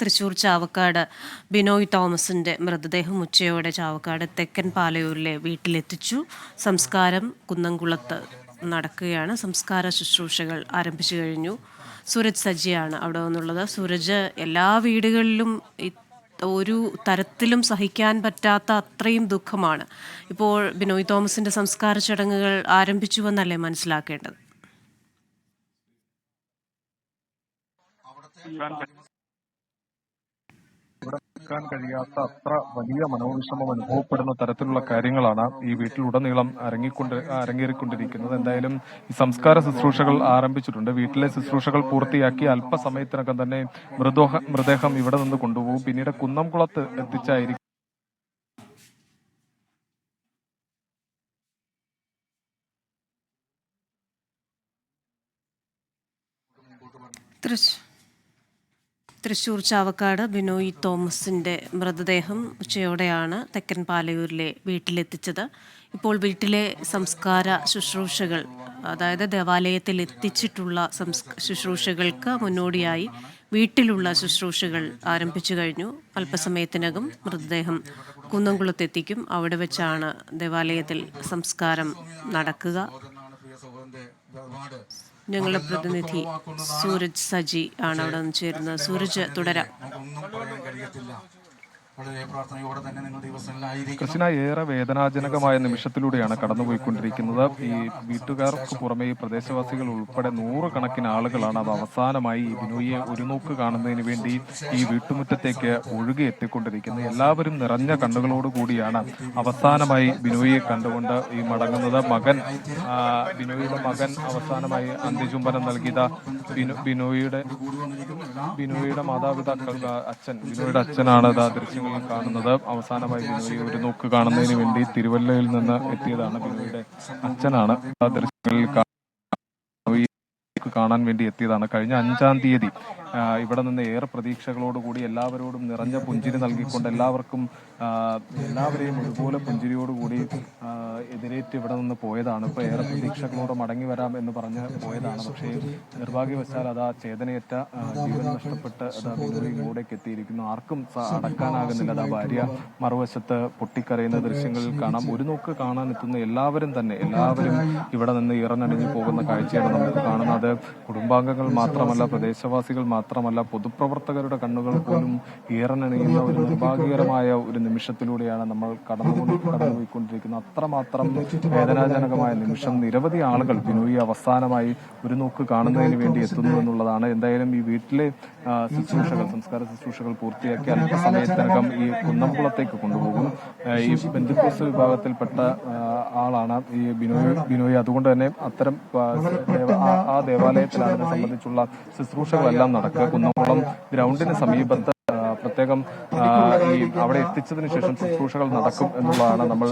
തൃശൂർ ചാവക്കാട് ബിനോയ് തോമസിന്റെ മൃതദേഹം ഉച്ചയോടെ ചാവക്കാട് തെക്കൻ പാലയൂരിലെ വീട്ടിലെത്തിച്ചു. സംസ്കാരം കുന്നംകുളത്ത് നടക്കുകയാണ്. സംസ്കാര ശുശ്രൂഷകൾ ആരംഭിച്ചു കഴിഞ്ഞു. സൂരജ് സജ്ജിയാണ് അവിടെ വന്നുള്ളത്. സൂരജ് എല്ലാ വീടുകളിലും ഒരു തരത്തിലും സഹിക്കാൻ പറ്റാത്ത അത്രയും ദുഃഖമാണ്. ഇപ്പോൾ ബിനോയ് തോമസിന്റെ സംസ്കാര ചടങ്ങുകൾ ആരംഭിച്ചു എന്നല്ലേ മനസ്സിലാക്കേണ്ടത് നിൽക്കാൻ കഴിയാത്ത അത്ര വലിയ മനോവിഷമം അനുഭവപ്പെടുന്ന തരത്തിലുള്ള കാര്യങ്ങളാണ് ഈ വീട്ടിലുടനീളം അരങ്ങിക്കൊണ്ട് അരങ്ങേറിക്കൊണ്ടിരിക്കുന്നത്. എന്തായാലും ഈ സംസ്കാര ശുശ്രൂഷകൾ ആരംഭിച്ചിട്ടുണ്ട്. വീട്ടിലെ ശുശ്രൂഷകൾ പൂർത്തിയാക്കി അല്പസമയത്തിനകം തന്നെ മൃതോഹ മൃതദേഹം ഇവിടെ നിന്ന് കൊണ്ടുപോകും. പിന്നീട് കുന്നംകുളത്ത് എത്തിച്ചായിരിക്കും. തൃശ് തൃശൂർ ചാവക്കാട് ബിനോയ് തോമസിന്റെ മൃതദേഹം ഉച്ചയോടെയാണ് തെക്കൻ പാലയൂരിലെ വീട്ടിലെത്തിച്ചത്. ഇപ്പോൾ വീട്ടിലെ സംസ്കാര ശുശ്രൂഷകൾ അതായത് ദേവാലയത്തിൽ എത്തിച്ചിട്ടുള്ള ശുശ്രൂഷകൾക്ക് മുന്നോടിയായി വീട്ടിലുള്ള ശുശ്രൂഷകൾ ആരംഭിച്ചു കഴിഞ്ഞു. അല്പസമയത്തിനകം മൃതദേഹം കുന്നംകുളത്തെത്തിക്കും. അവിടെ വെച്ചാണ് ദേവാലയത്തിൽ സംസ്കാരം നടക്കുക. ഞങ്ങളുടെ പ്രതിനിധി സൂരജ് സജി ആണ് അവിടെ നിന്ന് ചേരുന്നത് സൂരജ് തുടരാം. നിങ്ങൾ ഏറെ വേദനാജനകമായ നിമിഷത്തിലൂടെയാണ് കടന്നുപോയിക്കൊണ്ടിരിക്കുന്നത്. ഈ വീട്ടുകാർക്ക് പുറമെ ഈ പ്രദേശവാസികൾ ഉൾപ്പെടെ നൂറുകണക്കിന് ആളുകളാണ് അത് അവസാനമായി ഈ ബിനോയിയെ ഒരു നോക്ക് കാണുന്നതിന് വേണ്ടി ഈ വീട്ടുമുറ്റത്തേക്ക് ഒഴുകി എത്തിക്കൊണ്ടിരിക്കുന്നത്. എല്ലാവരും നിറഞ്ഞ കണ്ണുകളോട് കൂടിയാണ് അവസാനമായി ബിനോയിയെ കണ്ടുകൊണ്ട് ഈ മടങ്ങുന്നത്. മകൻ ബിനോയിയുടെ മകൻ അവസാനമായി അന്ത്യചുംബനം നൽകിയത് ബിനോ ബിനോയിയുടെ ബിനോയിയുടെ മാതാപിതാക്കൾ അച്ഛൻ ബിനോയുടെ അച്ഛനാണ് ഇതാ ദൃശ്യങ്ങളിൽ കാണുന്നത്. അവസാനമായി ബിനോയി ഒരു നോക്ക് കാണുന്നതിന് വേണ്ടി തിരുവല്ലയിൽ നിന്ന് എത്തിയതാണ് ബിനോയുടെ അച്ഛനാണ്. ആ ദൃശ്യങ്ങളിൽ കാണാൻ വേണ്ടി എത്തിയതാണ്. കഴിഞ്ഞ അഞ്ചാം തീയതി ഇവിടെ നിന്ന് ഏറെ പ്രതീക്ഷകളോടുകൂടി എല്ലാവരോടും നിറഞ്ഞ പുഞ്ചിരി നൽകിക്കൊണ്ട് എല്ലാവർക്കും എല്ലാവരെയും ഒരുപോലെ പുഞ്ചിരിയോടുകൂടി എതിരേറ്റ് ഇവിടെ നിന്ന് പോയതാണ്. ഇപ്പോൾ ഏറെ പ്രതീക്ഷകളോട് മടങ്ങി വരാം എന്ന് പറഞ്ഞ് പോയതാണ്. പക്ഷേ നിർഭാഗ്യവശാൽ അത് ആ ചേതനയേറ്റ ജീവൻ നഷ്ടപ്പെട്ട് അത് ഇങ്ങോട്ടേക്ക് എത്തിയിരിക്കുന്നു. ആർക്കും അടക്കാനാകുന്നില്ല. അത് ആ ഭാര്യ മറുവശത്ത് പൊട്ടിക്കരയുന്ന ദൃശ്യങ്ങളിൽ കാണാം. ഒരു നോക്ക് കാണാൻ എത്തുന്ന എല്ലാവരും തന്നെ എല്ലാവരും ഇവിടെ നിന്ന് ഇറന്നടിഞ്ഞു പോകുന്ന കാഴ്ചയാണ് നമുക്ക് കാണുന്നത്. കുടുംബാംഗങ്ങൾ മാത്രമല്ല പ്രദേശവാസികൾ മാത്രമല്ല പൊതുപ്രവർത്തകരുടെ കണ്ണുകൾ പോലും ഈറനണിയുന്ന ഒരു നിർഭാഗ്യകരമായ ഒരു നിമിഷത്തിലൂടെയാണ് നമ്മൾ കടന്നു കടന്നുപോയിക്കൊണ്ടിരിക്കുന്നത്. അത്രമാത്രം വേദനാജനകമായ നിമിഷം നിരവധി ആളുകൾ ബിനോയി അവസാനമായി ഒരു നോക്ക് കാണുന്നതിന് വേണ്ടി എത്തുന്നു എന്നുള്ളതാണ്. എന്തായാലും ഈ വീട്ടിലെ ശുശ്രൂഷകൾ സംസ്കാര ശുശ്രൂഷകൾ പൂർത്തിയാക്കി അല്പസമയത്തിനകം ഈ കുന്നംകുളത്തേക്ക് കൊണ്ടുപോകും. ഈ ബന്ധുക്കോസ് വിഭാഗത്തിൽപ്പെട്ട ആളാണ് ഈ ബിനോയി ബിനോയി അതുകൊണ്ട് തന്നെ അത്തരം ആ, ദേവ- ആ- ആ ദേവാലയത്തിലാണ് സംബന്ധിച്ചുള്ള ശുശ്രൂഷകളെല്ലാം നടക്കുക കുന്നംകുളം ഗ്രൗണ്ടിന് സമീപത്ത് പ്രത്യേകം ഈ അവിടെ എത്തിച്ചതിന് ശേഷം ശുശ്രൂഷകൾ നടക്കും എന്നുള്ളതാണ് നമ്മൾ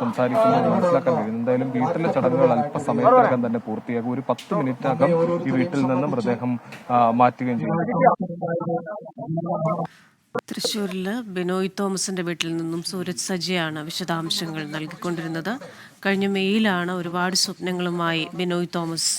സംസാരിക്കുന്നത് മനസ്സിലാക്കാൻ കഴിയുന്നത്. എന്തായാലും വീട്ടിലെ ചടങ്ങുകൾ അല്പസമയത്തിനകം തന്നെ പൂർത്തിയാകും. ഒരു പത്ത് മിനിറ്റിനകം ഈ വീട്ടിൽ നിന്ന് മൃതദേഹം മാറ്റുകയും ചെയ്യും. തൃശ്ശൂരിൽ ബിനോയ് തോമസിന്റെ വീട്ടിൽ നിന്നും സൂരജ് സജിയാണ് വിശദാംശങ്ങൾ നൽകിക്കൊണ്ടിരുന്നത്. കഴിഞ്ഞ മെയ്യിലാണ് ഒരുപാട് സ്വപ്നങ്ങളുമായി ബിനോയ് തോമസ്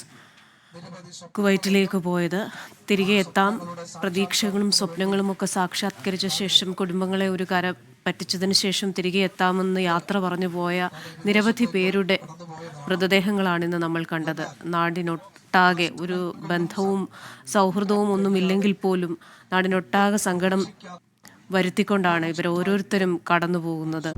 കുവൈറ്റിലേക്ക് പോയത്. തിരികെ എത്താം. പ്രതീക്ഷകളും സ്വപ്നങ്ങളും ഒക്കെ സാക്ഷാത്കരിച്ച ശേഷം കുടുംബങ്ങളെ ഒരു കര പറ്റിച്ചതിന് ശേഷം തിരികെ എത്താമെന്ന് യാത്ര പറഞ്ഞു പോയ നിരവധി പേരുടെ മൃതദേഹങ്ങളാണ് ഇന്ന് നമ്മൾ കണ്ടത്. നാടിനൊട്ടാകെ ഒരു ബന്ധവും സൗഹൃദവും ഒന്നും ഇല്ലെങ്കിൽ പോലും നാടിനൊട്ടാകെ സങ്കടം വരുത്തിക്കൊണ്ടാണ് ഇവർ ഓരോരുത്തരും കടന്നു പോകുന്നത്